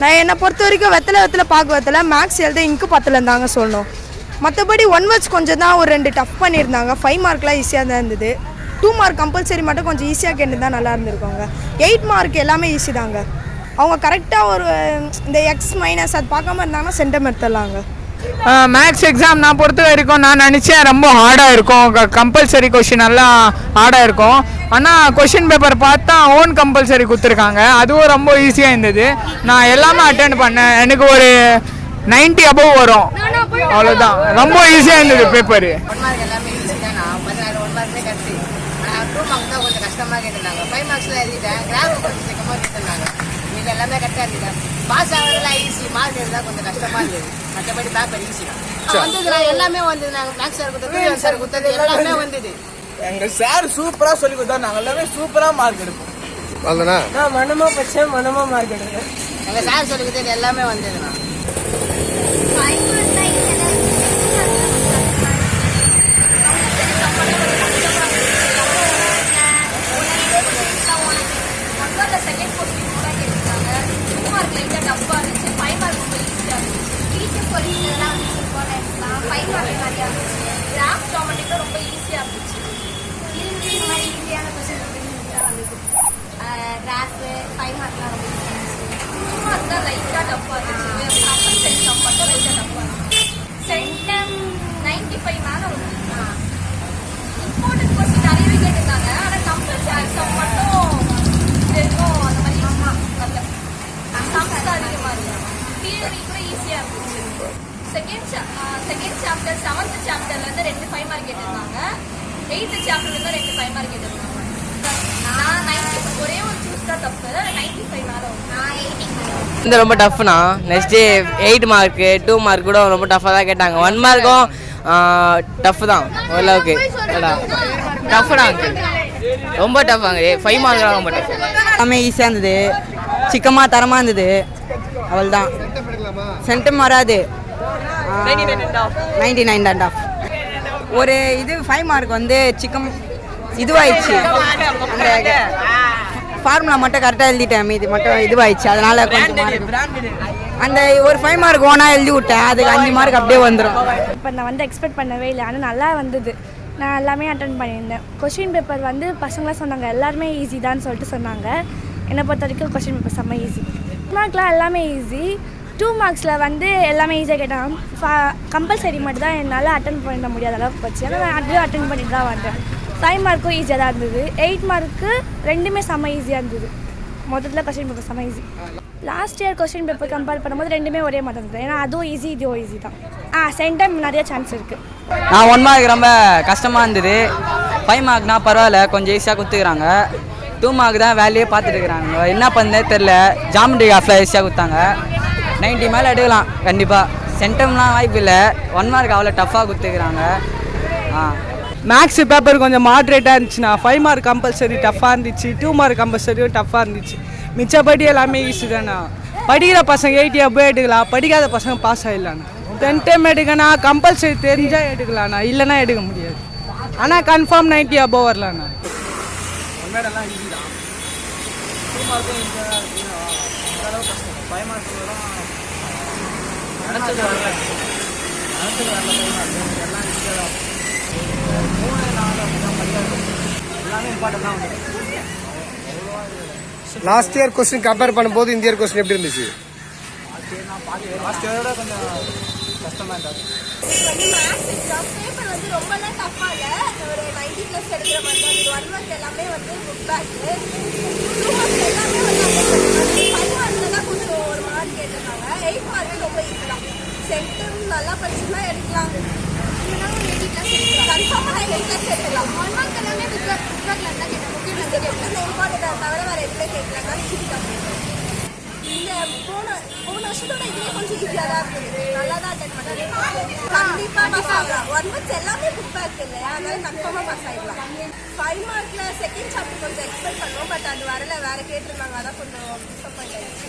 நான் என்னை பொறுத்த வரைக்கும் வெத்தலை வெத்தலை பார்க்க வெத்தலை மேக்ஸ் எழுத இங்கு பத்தில் தாங்க சொல்லணும். மற்றபடி ஒன் வேர்ட்ஸ் கொஞ்சம் தான் ஒரு ரெண்டு டஃப் பண்ணியிருந்தாங்க. ஃபைவ் மார்க்லாம் ஈஸியாக தான் இருந்தது. டூ மார்க் கம்பல்சரி மட்டும் கொஞ்சம் ஈஸியாக கேட்டு தான் நல்லா இருந்திருக்கோங்க எயிட் மார்க் எல்லாமே ஈஸி தாங்க. அவங்க கரெக்டாக ஒரு இந்த எக்ஸ் மைனஸ் அது பார்க்காம இருந்தாங்கன்னா சென்டம் எடுத்துடலாங்க மேக்ஸ் எக்ஸாம் நான் பொறுத்த வரைக்கும் நான் நினச்சேன் ரொம்ப ஹார்டாக இருக்கும். கம்பல்சரி கொஷின் எல்லாம் ஹார்டாக இருக்கும். ஆனால் கொஷின் பேப்பர் பார்த்தா ஓன் கம்பல்சரி கொடுத்துருக்காங்க. அதுவும் ரொம்ப ஈஸியாக இருந்தது. நான் எல்லாமே அட்டன் பண்ணேன். எனக்கு ஒரு நைன்டி அபவ் வரும். அவ்வளோதான் ரொம்ப ஈஸியாக இருந்தது பேப்பரு கஷ்டமாக கேட்டிருந்தாங்க. ஃபைவ் மார்க்ஸில் எழுதிட்டேன். கொஞ்சம் கேட்டிருந்தாங்க. இது எல்லாமே கரெக்டாக இருந்தது. பாஸ் ஆகிறதுலாம் ஈஸி மார்க் எழுதா கொஞ்சம் கஷ்டமாக இருந்தது. மற்றபடி பேப்பர் ஈஸி தான். எல்லாமே வந்தது. நாங்கள் மேக்ஸ் சார் கொடுத்தது சார் கொடுத்தது எல்லாமே வந்தது. எங்க சார் சூப்பரா சொல்லி கொடுத்தா நாங்க எல்லாமே சூப்பரா மார்க் எடுப்போம். அவ்வளோதானா நான் மனமா பச்சேன் மனமா மார்க் எடுக்கிறேன் எங்கள் சார் சொல்லி கொடுத்தது எல்லாமே வந்ததுண்ணா. செகண்ட் கொஸ்டின் கூட மார்க் லைட்டாக டப்பாக இருந்துச்சு ஃபைவ் மார்க் ரொம்ப ஈஸியாக இருந்துச்சு டீச்சர் கொஸ்டின் இதெல்லாம் வந்து சூப்பராக ஃபைவ் மார்க் நிறையா இருந்துச்சு கிராஃப் ஜாமெட்ரிக்கும் ரொம்ப ஈஸியாக இருந்துச்சு இருந்துச்சு இந்த மாதிரி ஈஸியான கொஸ்டின் ரொம்ப ஈஸியாக வந்தது கிராஃபு ஃபைவ் மார்க்லாம் ரொம்ப ஈஸியாக இருந்துச்சு டூ மார்க் தான் லைட்டாக டஃப்பாக இருந்துச்சு கம்பல் சென்டம் மட்டும் லைட்டாக டஃப்பாக இருந்துச்சு சென்டம் நைன்டி ஃபைவ் மேலே வரும் இம்பார்ட்டன்ட் கொஸ்டின் நிறையவே கேட்டிருந்தாங்க ஆனால் கம்பல்சரி எக்ஸாம் மட்டும் இது இருக்கும் அந்த மாதிரி அம்மா வரல சம்ஸ் தான் அதிகமாக இருக்கும் தியரி கூட ஈஸியாக இருந்துச்சு செகண்ட் சாப்டர் செவன்த் சாப்டர்லேருந்து ரெண்டு ஃபைவ் மார்க் கேட்டிருந்தாங்க. எயித்து சாப்டர்லேருந்து ரெண்டு ஃபைவ் மார்க் நான் நைன்டி ஒரே ஒரு சூஸ் தான் தப்பு. நைன்டி ஃபைவ் மேலே நான் எயிட்டி ரொம்ப டஃப்னா நெக்ஸ்ட்டு எயிட் மார்க்கு டூ மார்க் கூட ரொம்ப டஃப்பாக தான் கேட்டாங்க. ஒன் மார்க்கும் டஃப் தான். ஓரளவுக்கு. டஃப் தான் ரொம்ப டஃப்பாங்க ஃபைவ் மார்க்லாம் ரொம்ப டஃப் எல்லாமே ஈஸியாக இருந்தது. சிக்கமாக தரமாக இருந்தது. அவள் தான் சென்டம் வராது நைன்டி நைன் அண்ட் ஆஃப் ஒரு இது ஃபைவ் மார்க் வந்து சிக்கம் இதுவாயிடுச்சு. அந்த ஃபார்முலா மட்டும் கரெக்டாக எழுதிட்டேன் மீதி மட்டும் இதுவாயிடுச்சு. அதனால. அந்த ஒரு ஃபைவ் மார்க் ஓனாக எழுதி விட்டேன். அதுக்கு அஞ்சு மார்க் அப்படியே வந்துடும் இப்போ நான் வந்து எக்ஸ்பெக்ட் பண்ணவே இல்லை. ஆனால் நல்லா வந்தது. நான் எல்லாமே அட்டன் பண்ணியிருந்தேன். கொஷின் பேப்பர் வந்து பசங்களாம் சொன்னாங்க. எல்லாருமே ஈஸி தான் சொல்லிட்டு சொன்னாங்க. என்னை பொறுத்த வரைக்கும் கொஷின் பேப்பர் செம்ம ஈஸி மார்க்லாம் எல்லாமே ஈஸி டூ மார்க்ஸில் வந்து எல்லாமே ஈஸியாக கேட்டாங்க. கம்பல்சரி மட்டும் தான் என்னால் அட்டன் பண்ண முடியாத அளவுக்கு போச்சு. ஆனால் நான் அதுவும் அட்டன் பண்ணிட்டு தான் வந்தேன். ஃபைவ் மார்க்கும் ஈஸியாக தான் இருந்தது. எயிட் மார்க்கு ரெண்டுமே செம்ம ஈஸியாக இருந்தது. மொத்தத்தில் கொஸ்டின் பேப்பர் செம்ம easy last year question paper compare பண்ணும்போது ரெண்டுமே ஒரே மாதிரி இருந்தது. ஏன்னா அதுவும் ஈஸி இதுவும் ஈஸி தான். ஆ சென்டம் நிறைய சான்ஸ் இருக்குது நான் ஒன் மார்க் ரொம்ப கஷ்டமாக இருந்தது. ஃபைவ் மார்க்னா பரவாயில்ல கொஞ்சம் ஈஸியாக கொடுத்துக்கிறாங்க. டூ மார்க் தான் வேலையே பார்த்துட்டு இருக்கிறாங்க. என்ன பண்ணே தெரில ஜாமெட்ரி ஆஃபில் ஈஸியாக கொடுத்தாங்க. 90 மேலே எடுக்கலாம். கண்டிப்பாக சென்டம்லாம் வாய்ப்பு இல்லை. ஒன் மார்க் அவ்வளோ டஃப்பாக கொடுத்துக்கிறாங்க ஆ. மேக்ஸ் பேப்பர் கொஞ்சம் மாட்ரேட்டாக இருந்துச்சுண்ணா. ஃபைவ் மார்க் கம்பல்சரி டஃப்பாக இருந்துச்சு. டூ மார்க் கம்பல்சரியும் டஃப்பாக இருந்துச்சு. மிச்சப்படி எல்லாமே ஈஸி தானே படிக்கிற பசங்க எயிட்டி அபோவ் எடுக்கலாம். படிக்காத பசங்க பாஸ் ஆகிடலாண்ணா டென் டைம் எடுக்கணும் கம்பல்சரி தெரிஞ்சால் எடுக்கலாண்ணா. இல்லைன்னா எடுக்க முடியாது. ஆனால் கன்ஃபார்ம் நைன்ட்டி அபோவ் வரலாண்ணா. உண்மையிலலாம் ஈஸி தான். ஃபைவ் வரும் நினச்சது வரல. நினச்சது ஃபைவ் எல்லாம். மூணு நாலு அப்படிதான் படிக்காது எல்லாமே இம்பார்ட்டன் தான் வந்து. லாஸ்ட் இயர் கொஸ்டின் கம்பேர் பண்ணும்போது இந்த இயர் கொஸ்டின் எப்படி இருந்துச்சு? லாஸ்ட் இயரோட கொஞ்சம் கஷ்டமாக இருந்தது வந்து ரொம்பலாம் டஃப்பாக இல்லை? ஒரு நைன்டி ப்ளஸ் எடுக்கிற மாதிரி தான். ஒன் எல்லாமே வந்து புக் பேக்கு டூ மார்க்ஸ் எல்லாமே வந்து ஃபைவ் மார்க்கில் தான் கொஞ்சம் ஒரு மார்க் கேட்டிருக்காங்க எயிட் மார்க் ரொம்ப ஈஸி தான் சென்டம் நல்லா படிச்சுனா எடுக்கலாம் கன்ஃபார்மாக எயிட் ப்ளஸ் எடுக்கலாம் ஒன் மார்க் எல்லாமே புக் பேக் புக் பேக்கில் இருந்தால் கேட்டேன் புக்கில் இருந்து கேட்டேன் இம்பார்ட்டண்ட்டாக தவிர வேறு எதுவுமே கேட்கலாம் ஈஸி தான் இந்த போன போன வருஷத்தோட இதுவே கொஞ்சம் ஈஸியாக தான் இருந்தது. நல்லா தான் அட்டன் பண்ணேன் கண்டிப்பாக பாஸ் ஆகலாம். ஒன் மந்த்ஸ் எல்லாமே புக் பேக் இல்லையா அதனால கன்ஃபார்மாக பாஸ் ஆகிடலாம் ஃபைவ் மார்க்கில் செகண்ட் சாப்டர் கொஞ்சம் எக்ஸ்பெக்ட் பண்ணோம் பட் அது வரல. வேறு கேட்டிருந்தாங்க. அதான் கொஞ்சம் டிசப்பாயிண்ட் ஆயிடுச்சு.